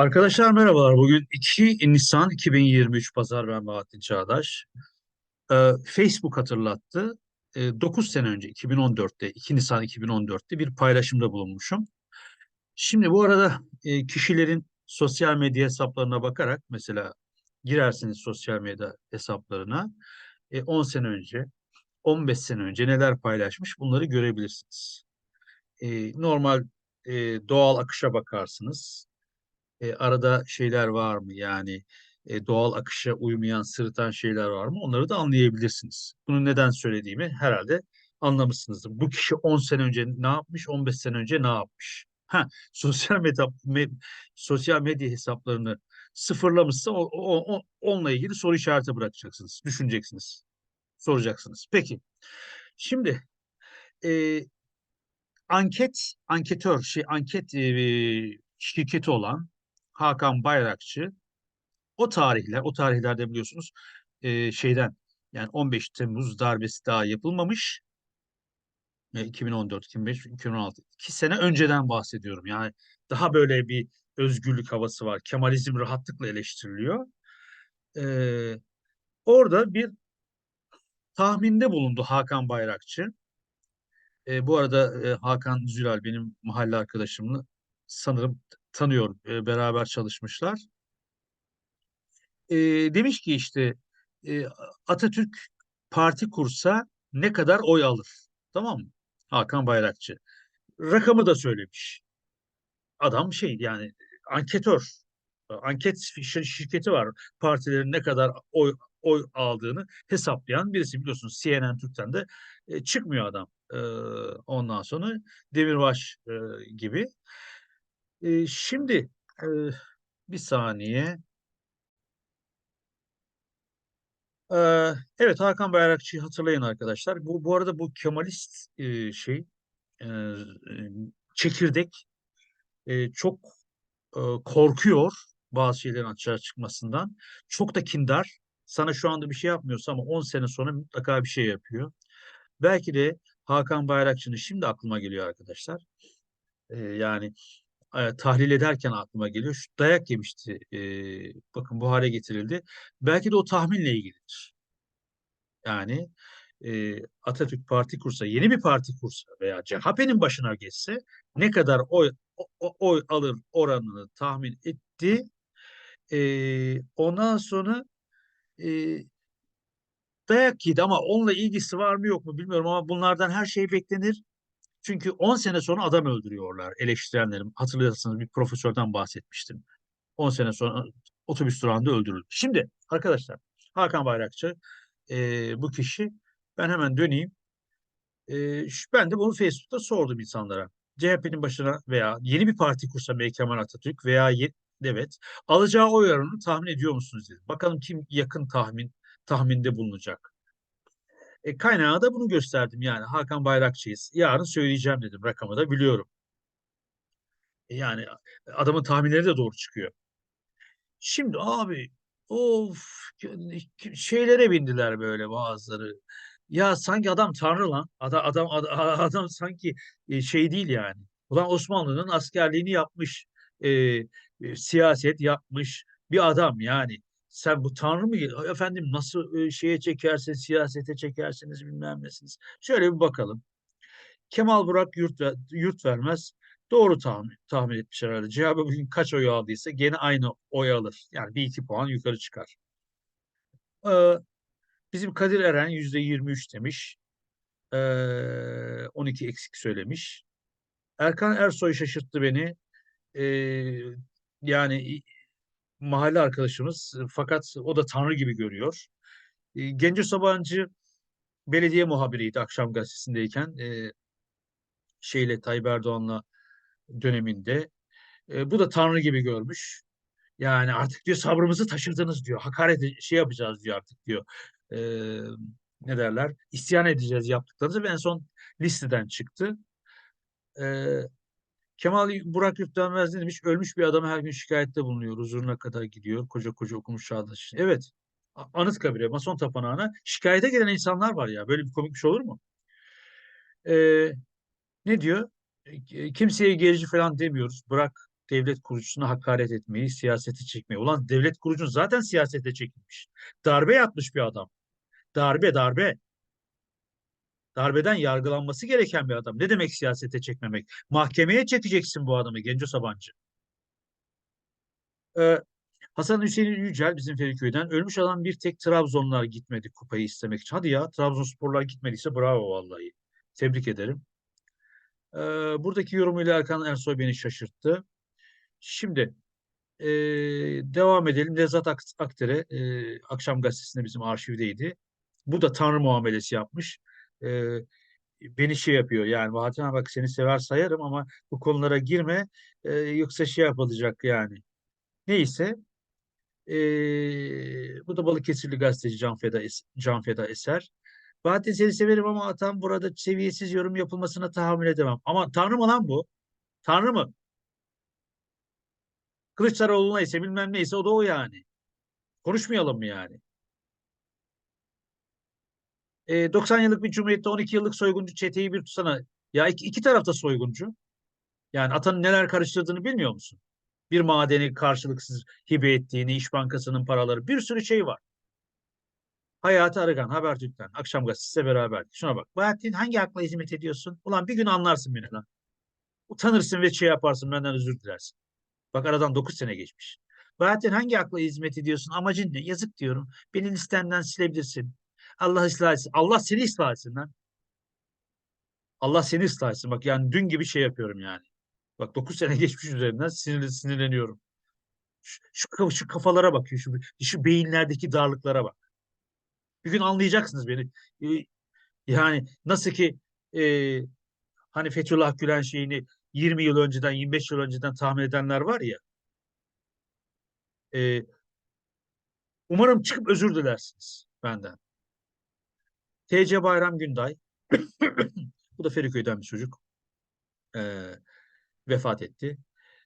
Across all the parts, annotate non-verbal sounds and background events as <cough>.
Arkadaşlar merhabalar. Bugün 2 Nisan 2023 Pazar ben Bahattin Çağdaş. Ee, Facebook hatırlattı. Ee, 9 sene önce 2014'te 2 Nisan 2014'te bir paylaşımda bulunmuşum. Şimdi bu arada e, kişilerin sosyal medya hesaplarına bakarak mesela girersiniz sosyal medya hesaplarına e, 10 sene önce 15 sene önce neler paylaşmış bunları görebilirsiniz. E, normal e, doğal akışa bakarsınız e, arada şeyler var mı? Yani e, doğal akışa uymayan, sırıtan şeyler var mı? Onları da anlayabilirsiniz. Bunu neden söylediğimi herhalde anlamışsınızdır. Bu kişi 10 sene önce ne yapmış, 15 sene önce ne yapmış? Ha, <laughs> sosyal medya me, sosyal medya hesaplarını sıfırlamışsa o, o, o, onunla ilgili soru işareti bırakacaksınız, düşüneceksiniz, soracaksınız. Peki, şimdi e, anket, anketör, şey anket e, şirketi olan Hakan Bayrakçı o tarihler, o tarihlerde biliyorsunuz e, şeyden yani 15 Temmuz darbesi daha yapılmamış. E, 2014, 2005, 2016. iki sene önceden bahsediyorum. Yani daha böyle bir özgürlük havası var. Kemalizm rahatlıkla eleştiriliyor. E, orada bir tahminde bulundu Hakan Bayrakçı. E, bu arada e, Hakan Zülal benim mahalle arkadaşımla sanırım tanıyor. E, beraber çalışmışlar. E, demiş ki işte e, Atatürk parti kursa ne kadar oy alır? Tamam mı? Hakan Bayrakçı. Rakamı da söylemiş. Adam şey yani anketör. Anket şirketi var. Partilerin ne kadar oy oy aldığını hesaplayan birisi biliyorsunuz CNN Türk'ten de e, çıkmıyor adam. E, ondan sonra Demirbaş e, gibi. E, şimdi e, bir saniye. Ee, evet Hakan Bayrakçı'yı hatırlayın arkadaşlar. Bu bu arada bu Kemalist e, şey e, çekirdek e, çok e, korkuyor bazı şeylerin açığa çıkmasından. Çok da kindar. Sana şu anda bir şey yapmıyorsa ama 10 sene sonra mutlaka bir şey yapıyor. Belki de Hakan Bayrakçı'nın şimdi aklıma geliyor arkadaşlar. E, yani e, tahlil ederken aklıma geliyor. Şu dayak yemişti. E, bakın bu hale getirildi. Belki de o tahminle ilgilidir. Yani e, Atatürk parti kursa, yeni bir parti kursa veya CHP'nin başına geçse ne kadar oy o, oy alır oranını tahmin etti. E, ondan sonra e, dayak yedi ama onunla ilgisi var mı yok mu bilmiyorum ama bunlardan her şey beklenir. Çünkü 10 sene sonra adam öldürüyorlar eleştirenlerim. Hatırlayacaksınız bir profesörden bahsetmiştim. 10 sene sonra otobüs durağında öldürüldü. Şimdi arkadaşlar Hakan Bayrakçı e, bu kişi ben hemen döneyim. E, ben de bunu Facebook'ta sordum insanlara. CHP'nin başına veya yeni bir parti kursa M. Kemal Atatürk veya evet alacağı oy oranını tahmin ediyor musunuz dedim. Bakalım kim yakın tahmin tahminde bulunacak. E, kaynağı da bunu gösterdim yani Hakan Bayrakçıyız. Yarın söyleyeceğim dedim rakamı da biliyorum. E, yani adamın tahminleri de doğru çıkıyor. Şimdi abi of şeylere bindiler böyle bazıları. Ya sanki adam tanrı lan. Adam adam adam, adam sanki e, şey değil yani. Ulan Osmanlı'nın askerliğini yapmış, e, e, siyaset yapmış bir adam yani sen bu tanrı mı efendim nasıl şeye çekersin siyasete çekersiniz bilmem nesiniz. Şöyle bir bakalım. Kemal Burak yurt, yurt vermez. Doğru tahmin, tahmin etmiş herhalde. CHP bugün kaç oy aldıysa gene aynı oy alır. Yani bir iki puan yukarı çıkar. Ee, bizim Kadir Eren yüzde 23 demiş. Ee, 12 eksik söylemiş. Erkan Ersoy şaşırttı beni. Ee, yani mahalle arkadaşımız fakat o da tanrı gibi görüyor. E, Genco Sabancı belediye muhabiriydi akşam gazetesindeyken e, şeyle Tayyip Erdoğan'la döneminde. E, bu da tanrı gibi görmüş. Yani artık diyor sabrımızı taşırdınız diyor. Hakaret şey yapacağız diyor artık diyor. E, ne derler? İsyan edeceğiz yaptıklarınızı ve en son listeden çıktı. E, Kemal Burak Yurtdönmez ne demiş? Ölmüş bir adamı her gün şikayette bulunuyor. Huzuruna kadar gidiyor. Koca koca okumuş çağdaş. Evet. Anıtkabir'e, Mason Tapınağı'na şikayete gelen insanlar var ya. Böyle bir komik bir şey olur mu? Ee, ne diyor? E, kimseye gerici falan demiyoruz. Bırak devlet kurucusuna hakaret etmeyi, siyasete çekmeyi. Ulan devlet kurucun zaten siyasete çekilmiş. Darbe yapmış bir adam. Darbe, darbe. Darbeden yargılanması gereken bir adam. Ne demek siyasete çekmemek? Mahkemeye çekeceksin bu adamı Genco Sabancı. Ee, Hasan Hüseyin Yücel bizim Feriköy'den. Ölmüş adam bir tek Trabzonlar gitmedi kupayı istemek için. Hadi ya Trabzonsporlar gitmediyse bravo vallahi. Tebrik ederim. Ee, buradaki yorumuyla Erkan Ersoy beni şaşırttı. Şimdi e, devam edelim. Nevzat Ak Akter'e e, Akşam Gazetesi'nde bizim arşivdeydi. Bu da Tanrı muamelesi yapmış. E, beni şey yapıyor yani Bahattin bak seni sever sayarım ama bu konulara girme e, yoksa şey yapılacak yani. Neyse e, bu da Balıkesirli gazeteci Can Feda, Can Feda Eser. Bahattin seni severim ama atam burada seviyesiz yorum yapılmasına tahammül edemem. Ama Tanrı mı lan bu? Tanrı mı? Kılıçdaroğlu'na ise bilmem neyse o da o yani. Konuşmayalım mı yani? E, 90 yıllık bir cumhuriyette 12 yıllık soyguncu çeteyi bir tutsana. Ya iki, iki tarafta soyguncu. Yani atanın neler karıştırdığını bilmiyor musun? Bir madeni karşılıksız hibe ettiğini, İş Bankası'nın paraları bir sürü şey var. Hayati Arıgan, Habertürk'ten, Akşam Gazetesi'yle beraber. Şuna bak. Bahattin hangi akla hizmet ediyorsun? Ulan bir gün anlarsın beni lan. Utanırsın ve şey yaparsın benden özür dilersin. Bak aradan 9 sene geçmiş. Bahattin hangi akla hizmet ediyorsun? Amacın ne? Yazık diyorum. Beni listemden silebilirsin. Allah ıslah etsin. Allah seni ıslah etsin lan. Allah seni ıslah etsin. Bak yani dün gibi şey yapıyorum yani. Bak 9 sene <laughs> geçmiş üzerinden sinirli, sinirleniyorum. Şu, şu, şu kafalara bak. Şu, şu beyinlerdeki darlıklara bak. Bir gün anlayacaksınız beni. Ee, Yani nasıl ki e, hani Fethullah Gülen şeyini 20 yıl önceden 25 yıl önceden tahmin edenler var ya. e, umarım çıkıp özür dilersiniz benden. TC Bayram Günday. <coughs> Bu da Feriköy'den bir çocuk. Ee, vefat etti.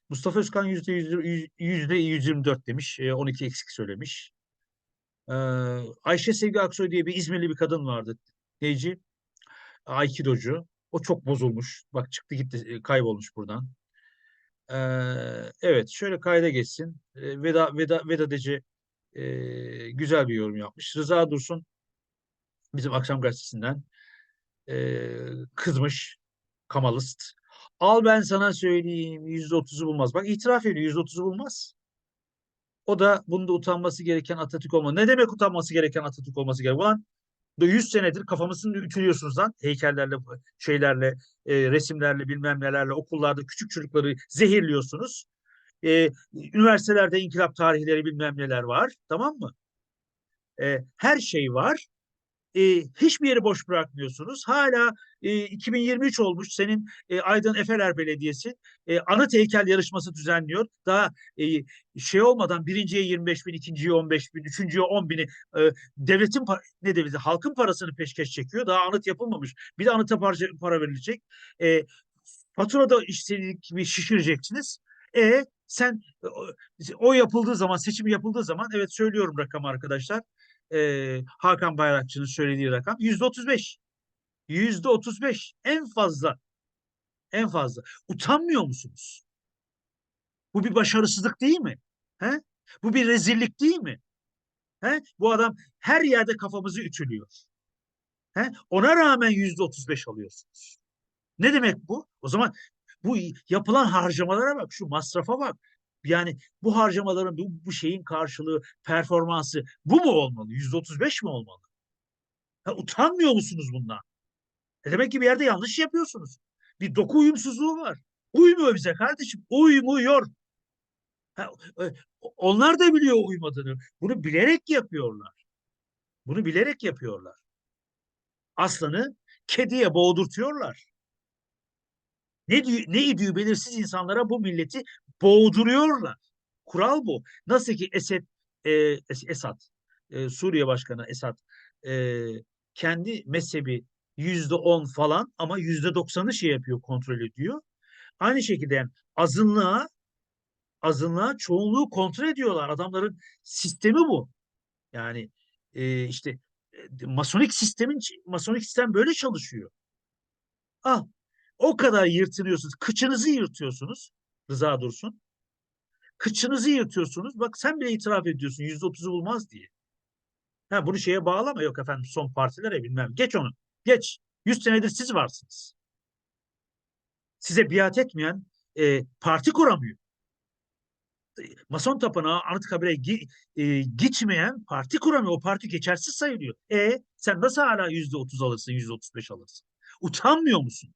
Mustafa Özkan yüzde yüz- yüzde 124 demiş. e, 12 eksik söylemiş. Ee, Ayşe Sevgi Aksoy diye bir İzmirli bir kadın vardı. Neyci? Aikidocu. O çok bozulmuş. Bak çıktı gitti e, kaybolmuş buradan. Ee, evet şöyle kayda geçsin. Ee, Veda Veda Veda Dece e, güzel bir yorum yapmış. Rıza Dursun bizim Akşam Gazetesi'nden e, kızmış. Kamalist. Al ben sana söyleyeyim yüzde otuzu bulmaz. Bak itiraf ediyor yüzde otuzu bulmaz. O da bunda utanması gereken Atatürk olma. Ne demek utanması gereken Atatürk olması gerek? Ulan 100 senedir kafamızı ütülüyorsunuz lan heykellerle, şeylerle, e, resimlerle, bilmem nelerle, okullarda küçük çocukları zehirliyorsunuz. E, üniversitelerde inkılap tarihleri bilmem neler var. Tamam mı? E, her şey var. E, hiçbir yeri boş bırakmıyorsunuz. Hala e, 2023 olmuş senin e, Aydın Efeler Belediyesi e, anıt heykel yarışması düzenliyor. Daha e, şey olmadan birinciye 25 bin, ikinciye 15 bin, üçüncüye 10 bini e, devletin ne devleti halkın parasını peşkeş çekiyor. Daha anıt yapılmamış. Bir de anıta para, para verilecek. E, faturada istediği gibi şişireceksiniz. E sen o yapıldığı zaman seçim yapıldığı zaman evet söylüyorum rakam arkadaşlar e, Hakan Bayrakçı'nın söylediği rakam yüzde otuz beş. Yüzde otuz beş. En fazla. En fazla. Utanmıyor musunuz? Bu bir başarısızlık değil mi? He? Bu bir rezillik değil mi? He? Bu adam her yerde kafamızı ütülüyor. He? Ona rağmen yüzde otuz beş alıyorsunuz. Ne demek bu? O zaman bu yapılan harcamalara bak, şu masrafa bak. Yani bu harcamaların, bu, bu şeyin karşılığı, performansı bu mu olmalı? Yüzde otuz beş mi olmalı? Ha, utanmıyor musunuz bundan? E demek ki bir yerde yanlış yapıyorsunuz. Bir doku uyumsuzluğu var. Uymuyor bize kardeşim. Uymuyor. Ha, e, onlar da biliyor uymadığını. Bunu bilerek yapıyorlar. Bunu bilerek yapıyorlar. Aslanı kediye boğdurtuyorlar. Ne, ne idüğü belirsiz insanlara bu milleti boğduruyorlar. Kural bu. Nasıl ki Esed, e, Es- Esad, e, Suriye Başkanı Esad e, kendi mezhebi yüzde on falan ama yüzde doksanı şey yapıyor, kontrol ediyor. Aynı şekilde yani azınlığa azınlığa çoğunluğu kontrol ediyorlar. Adamların sistemi bu. Yani e, işte e, masonik sistemin masonik sistem böyle çalışıyor. Ah o kadar yırtınıyorsunuz. Kıçınızı yırtıyorsunuz. Rıza Dursun. Kıçınızı yırtıyorsunuz. Bak sen bile itiraf ediyorsun yüzde otuzu bulmaz diye. Ha, bunu şeye bağlama yok efendim son partilere bilmem. Geç onu. Geç. Yüz senedir siz varsınız. Size biat etmeyen e, parti kuramıyor. Mason tapınağı Anıtkabir'e gi- e, gitmeyen parti kuramıyor. O parti geçersiz sayılıyor. E sen nasıl hala yüzde otuz alırsın, yüzde otuz beş alırsın? Utanmıyor musun?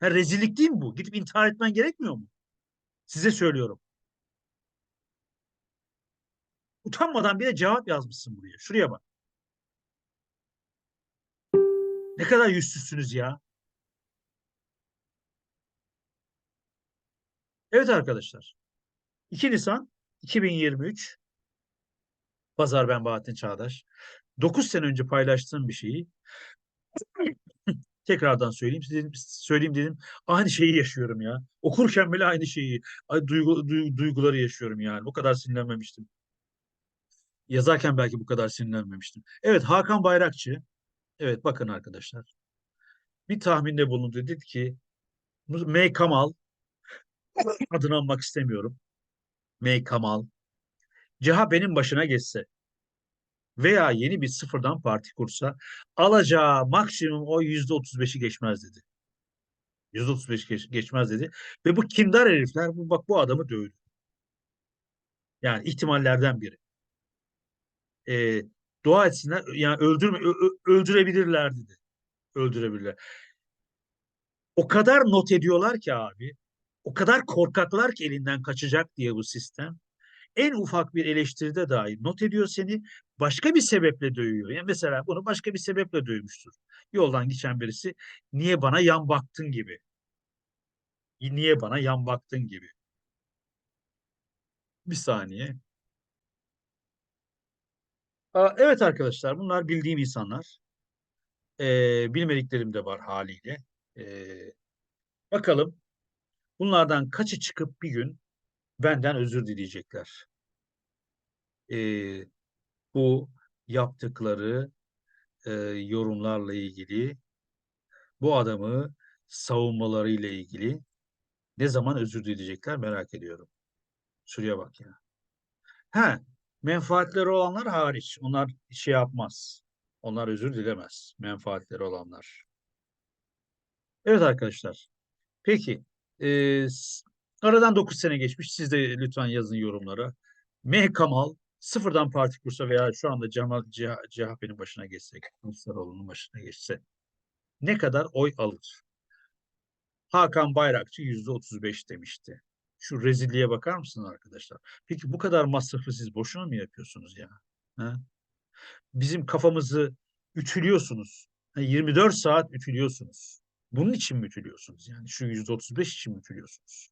Ha, rezillik değil mi bu? Gidip intihar etmen gerekmiyor mu? Size söylüyorum. Utanmadan bir de cevap yazmışsın buraya. Şuraya bak. Ne kadar yüzsüzsünüz ya. Evet arkadaşlar. 2 Nisan 2023 Pazar ben Bahattin Çağdaş. 9 sene önce paylaştığım bir şeyi tekrardan söyleyeyim dedim, söyleyeyim dedim. Aynı şeyi yaşıyorum ya. Okurken bile aynı şeyi, duygu, du- duyguları yaşıyorum yani. Bu kadar sinirlenmemiştim. Yazarken belki bu kadar sinirlenmemiştim. Evet Hakan Bayrakçı. Evet bakın arkadaşlar. Bir tahminde bulundu. Dedi ki May Kamal adını anmak istemiyorum. May Kamal. CHP'nin başına geçse veya yeni bir sıfırdan parti kursa alacağı maksimum o yüzde otuz beşi geçmez dedi. Yüzde otuz beş geç, geçmez dedi. Ve bu kindar herifler bu bak bu adamı dövdü. Yani ihtimallerden biri. Ee, dua etsinler yani öldürme öldürebilirler dedi. Öldürebilirler. O kadar not ediyorlar ki abi. O kadar korkaklar ki elinden kaçacak diye bu sistem. En ufak bir eleştiride dahi not ediyor seni. Başka bir sebeple dövüyor. Yani mesela bunu başka bir sebeple dövmüştür. Yoldan geçen birisi niye bana yan baktın gibi. Niye bana yan baktın gibi. Bir saniye. Aa, evet arkadaşlar bunlar bildiğim insanlar. Ee, bilmediklerim de var haliyle. Ee, bakalım bunlardan kaçı çıkıp bir gün benden özür dileyecekler. Ee, bu yaptıkları e, yorumlarla ilgili bu adamı savunmalarıyla ilgili ne zaman özür dileyecekler merak ediyorum. Şuraya bak ya. Ha, menfaatleri olanlar hariç. Onlar şey yapmaz. Onlar özür dilemez. Menfaatleri olanlar. Evet arkadaşlar. Peki. E, aradan 9 sene geçmiş. Siz de lütfen yazın yorumlara. Meh Kamal sıfırdan parti kursa veya şu anda Cemal CHP'nin başına geçse, Kılıçdaroğlu'nun başına geçse ne kadar oy alır? Hakan Bayrakçı yüzde otuz beş demişti. Şu rezilliğe bakar mısınız arkadaşlar? Peki bu kadar masrafı siz boşuna mı yapıyorsunuz ya? Ha? Bizim kafamızı ütülüyorsunuz. 24 saat ütülüyorsunuz. Bunun için mi ütülüyorsunuz? Yani şu yüzde otuz beş için mi ütülüyorsunuz?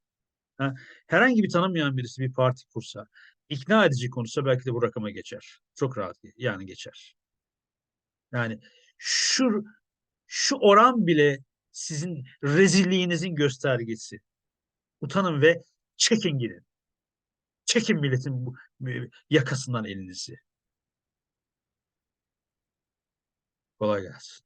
Ha? Herhangi bir tanınmayan birisi bir parti kursa, ikna edici konuşsa belki de bu rakama geçer. Çok rahat yani geçer. Yani şu şu oran bile sizin rezilliğinizin göstergesi. Utanın ve çekin gidin. Çekin milletin bu, yakasından elinizi. Kolay gelsin.